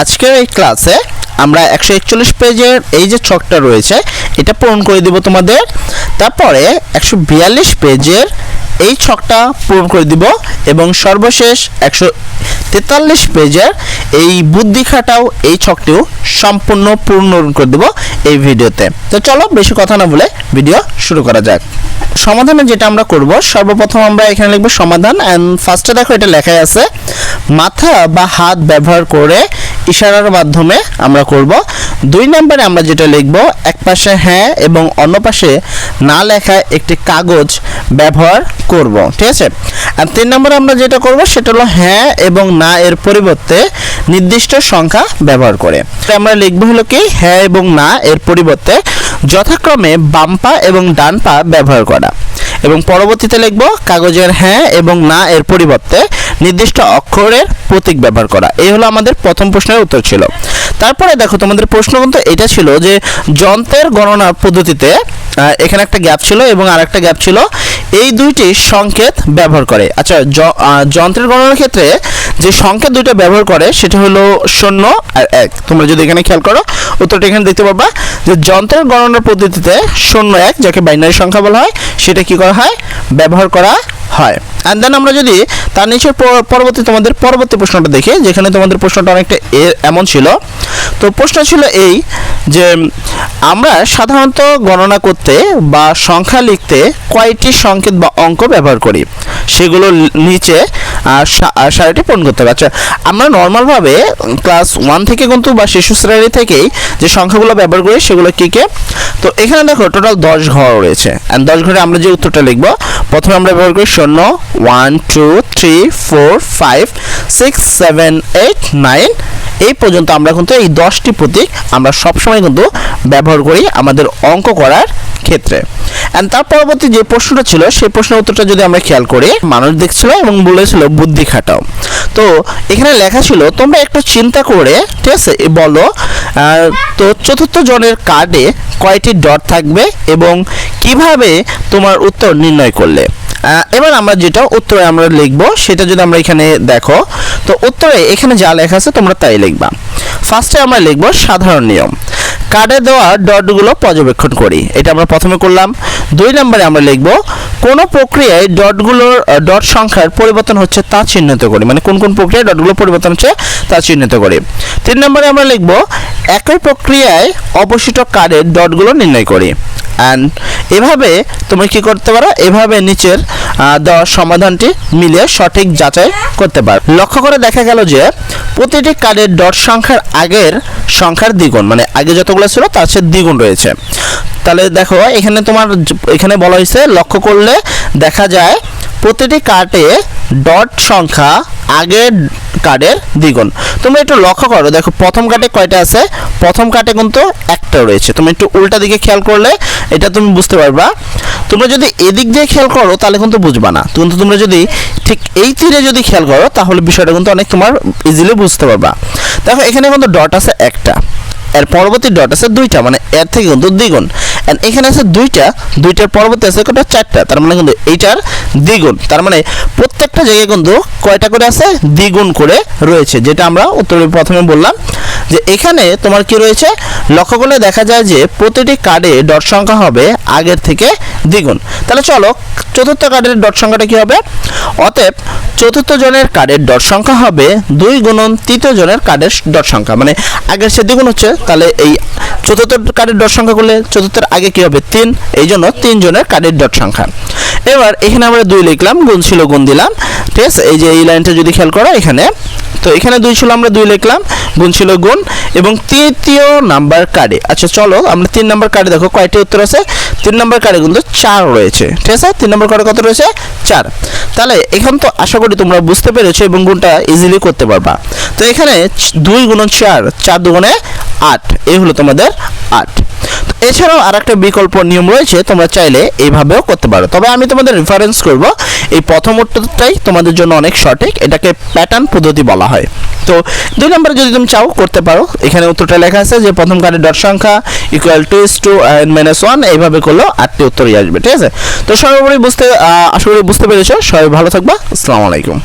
আজকের এই ক্লাসে আমরা একশো একচল্লিশ পেজের এই যে ছকটা রয়েছে, এটা পূরণ করে দিব তোমাদের। তারপরে একশো বিয়াল্লিশ পেজের এই ছকটা পূরণ করে দিব এবং সর্বশেষ একশো তেতাল্লিশ পেজের এই বুদ্ধি খাটাও এই ছকটিও সম্পূর্ণ পূর্ণ করে দেব এই ভিডিওতে। তো চলো বেশি কথা না বলে ভিডিও শুরু করা যাক। সমাধানে যেটা আমরা করব, সর্বপ্রথম আমরা এখানে লিখব সমাধান। অ্যান্ড ফার্স্টে দেখো এটা লেখাই আছে, মাথা বা হাত ব্যবহার করে ইশারার মাধ্যমে আমরা করব। দুই নম্বরে আমরা যেটা লিখব, এক পাশে হ্যাঁ এবং অন্য পাশে না লেখা একটি কাগজ ব্যবহার করব, ঠিক আছে? আর তিন নম্বরে আমরা যেটা করব সেটা হলো হ্যাঁ এবং না এর পরিবর্তে নির্দিষ্ট সংখ্যা ব্যবহার করে। আমরা লিখব হলো কি হ্যাঁ এবং না এর পরিবর্তে যথাক্রমে বাম পা এবং ডান পা ব্যবহার করা। এবং পরবর্তীতে লিখব, কাগজের হ্যাঁ এবং না এর পরিবর্তে নির্দিষ্ট অক্ষরের প্রতীক ব্যবহার করা। এই হলো আমাদের প্রথম প্রশ্নের উত্তর ছিল। তারপরে দেখো, তোমাদের প্রশ্ন কিন্তু এটা ছিল যে, যন্ত্রের গণনা পদ্ধতিতে এখানে একটা গ্যাপ ছিল এবং আরেকটা গ্যাপ ছিল, এই দুইটি সংকেত ব্যবহার করে। আচ্ছা যন্ত্রের গণনার ক্ষেত্রে যে সংকেত দুইটা ব্যবহার করে, সেটা হলো শূন্য আর এক। তোমরা যদি এখানে খেয়াল করো, উত্তরটা এখানে দেখতে পাবা যে, যন্ত্রের গণনার পদ্ধতিতে শূন্য এক, যাকে বাইনারি সংখ্যা বলা হয়, সেটা কি করা হয়? ব্যবহার করা হয়। অ্যান্ড দেন আমরা যদি তার নিচের পর- পরবর্তী তোমাদের পরবর্তী প্রশ্নটা দেখি, যেখানে তোমাদের প্রশ্নটা অনেকটা এমন ছিল। তো প্রশ্ন ছিল এই যে, আমরা সাধারণত গণনা করতে বা সংখ্যা লিখতে কয়টি সংকেত বা অঙ্ক ব্যবহার করি? সেগুলো নিচে সারিটি পূরণ করতে হবে। আচ্ছা আমরা নর্মালভাবে ক্লাস ওয়ান থেকে কিন্তু বা শিশু শ্রেণি থেকেই যে সংখ্যাগুলো ব্যবহার করি, সেগুলো কী কে? তো এখানে দেখো টোটাল দশ ঘর রয়েছে। অ্যান্ড দশ ঘরে আমরা যে উত্তরটা লিখব প্রথমে আমরা ব্যবহার করি শূন্য one two three four five six seven eight nine এই পর্যন্ত আমরা কিন্তু এই দশটি প্রতীক আমরা সবসময় কিন্তু ব্যবহার করি আমাদের অঙ্ক করার ক্ষেত্রে। অ্যান্ড তার পরবর্তী যে প্রশ্নটা ছিল, সেই প্রশ্নের উত্তরটা যদি আমরা খেয়াল করি, মানুষ দেখছিল এবং বলেছিল, বুদ্ধি খাটাও। তো এখানে লেখা ছিল, তোমরা একটু চিন্তা করে, ঠিক আছে বলো তো চতুর্থ জনের কার্ডে কয়টি ডট থাকবে এবং কীভাবে তোমার উত্তর নির্ণয় করলে? এবার আমরা যেটা উত্তরে আমরা লিখব, সেটা যদি আমরা এখানে দেখো, তো উত্তরে এখানে যা লেখা আছে তোমরা তাই লিখবা। ফার্স্টে আমরা লিখব সাধারণ নিয়ম। কার্ডে দেওয়া ডটগুলো পর্যবেক্ষণ করি। এটা আমরা প্রথমে করলাম। দুই নম্বরে আমরা লিখব, কোন প্রক্রিয়ায় ডটগুলোর ডট সংখ্যার পরিবর্তন হচ্ছে তা চিহ্নিত করি। মানে কোন কোন প্রক্রিয়ায় ডটগুলো পরিবর্তন হচ্ছে তা চিহ্নিত করি। তিন নম্বরে আমরা লিখব, একই প্রক্রিয়ায় অবশিষ্ট কার্ডের ডটগুলো নির্ণয় করি। অ্যান্ড এভাবে তুমি কি করতে পারো? এভাবে নিচের দেওয়া সমাধানটি মিলিয়ে সঠিক যাচাই করতে পারো। লক্ষ্য করে দেখা গেল যে প্রতিটি কার্ডের ডট সংখ্যার আগের সংখ্যার দ্বিগুণ মানে আগে যতগুলো ছিল তার চেয়ে দ্বিগুণ রয়েছে। তাহলে দেখো, এখানে তোমার এখানে বলা হয়েছে, লক্ষ্য করলে দেখা যায় প্রতিটি কার্ডে ডট সংখ্যা আগের কার্ডের দ্বিগুণ। তোমরা একটু লক্ষ্য করো, দেখো প্রথম কার্ডে কয়টা আছে? প্রথম কার্ডে কিন্তু একটা রয়েছে। তুমি একটু উল্টা দিকে খেয়াল করলে এটা তুমি বুঝতে পারবা। তোমরা যদি এদিক দিয়ে খেয়াল করো, তাহলে কিন্তু বুঝবা না। কিন্তু তোমরা যদি ঠিক এই তীরে যদি খেয়াল করো, তাহলে বিষয়টা কিন্তু অনেক তোমার ইজিলি বুঝতে পারবা। দেখো, এখানে কিন্তু ডট আছে একটা। এর পরবর্তী ডট আছে দুইটা মানে এর থেকে কিন্তু দ্বিগুণ। এন্ড এখানে আছে দুইটা, দুইটার পরবর্তী আছে কটা চারটা। তার মানে কিন্তু এইটার দ্বিগুণ। তার মানে প্রত্যেকটা জায়গায় কিন্তু কয়টা করে আছে? দ্বিগুণ করে রয়েছে। যেটা আমরা উত্তরে প্রথমে বললাম যে এখানে তোমার কি রয়েছে? লক্ষ্য করলে দেখা যায় যে প্রতিটি কার্ডে ডট সংখ্যা হবে আগের থেকে দ্বিগুণ। তাহলে চলো, চতুর্থ কার্ডের ডট সংখ্যাটা কি হবে? অতএব চতুর্থ জনের কার্ডের ডট সংখ্যা হবে দুই গুণন তৃতীয় জনের কার্ডের ডট সংখ্যা। মানে আগের সে দ্বিগুণ হচ্ছে, তাহলে এই চতুর্থ কার্ডের ডট সংখ্যা করলে চতুর্থের আগে কি হবে? তিন এই জন্য তিন জনের কার্ডের ডট সংখ্যা। এবার এখানে আমরা দুই লিখলাম, গুণ ছিল গুণ দিলাম, ঠিক আছে? এই যে এই লাইনটা যদি খেয়াল করো এখানে, তো এখানে দুই ছিল, আমরা দুই লিখলাম, গুণ ছিল গুণ, এবং তৃতীয় নাম্বার কার্ডে আচ্ছা চলো, আমরা তিন নাম্বার কার্ডে দেখো কয়টি উত্তর আছে? তিন নাম্বার কার্ডে কিন্তু চার রয়েছে, ঠিক আছে? তিন নাম্বার কার্ডে কত রয়েছে? চার। তাহলে এখান তো আশা করি তোমরা বুঝতে পেরেছ এবং গুণটা ইজিলি করতে পারবা। তো এখানে দুই গুণ চার চার দুগুণে আট, এই হলো তোমাদের আট। এছাড়াও আর একটা বিকল্প নিয়ম রয়েছে, তোমরা চাইলে এইভাবেও করতে পারো। তবে আমি তোমাদের রেফারেন্স করব, এই প্রথম উত্তরটাই তোমাদের জন্য অনেক সঠিক, এটাকে প্যাটার্ন পদ্ধতি বলা হয়। তো দুই নম্বরে যদি তুমি চাও করতে পারো, এখানে উত্তরটা লেখা আছে যে প্রথম কার্ডের ডট সংখ্যা equal to is two minus one এইভাবে করলেও আটটি উত্তরই আসবে, ঠিক আছে? তো সর্বোপরি বুঝতে আশা করি বুঝতে পেরেছ, সবাই ভালো থাকবা, আসসালামু আলাইকুম।